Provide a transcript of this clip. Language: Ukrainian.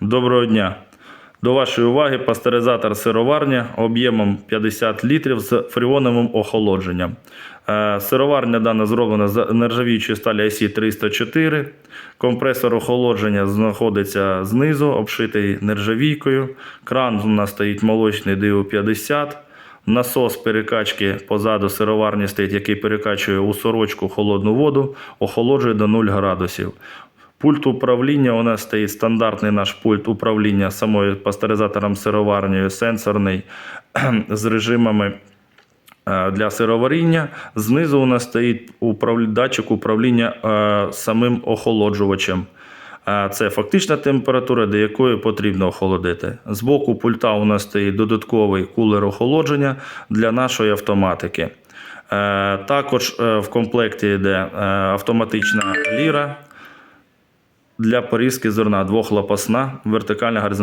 Доброго дня. До вашої уваги пастеризатор сироварня об'ємом 50 літрів з фреоновим охолодженням. Е, Сироварня дана зроблена з нержавіючої сталі IC 304. Компресор охолодження знаходиться знизу, обшитий нержавійкою. Кран у нас стоїть молочний DU 50. Насос перекачки позаду сироварні стоїть, який перекачує у сорочку холодну воду, охолоджує до 0 градусів. Пульт управління у нас стоїть стандартний наш пульт управління самою пастеризатором сироварнею, сенсорний з режимами е, для сироваріння. Знизу у нас стоїть датчик управління е, самим охолоджувачем. Це фактична температура, до якої потрібно охолодити. З боку пульта у нас стоїть додатковий кулер охолодження для нашої автоматики. Е, Також е, в комплекті йде е, автоматична ліра для порізки зерна двохлопасна, вертикальна горизонтальна.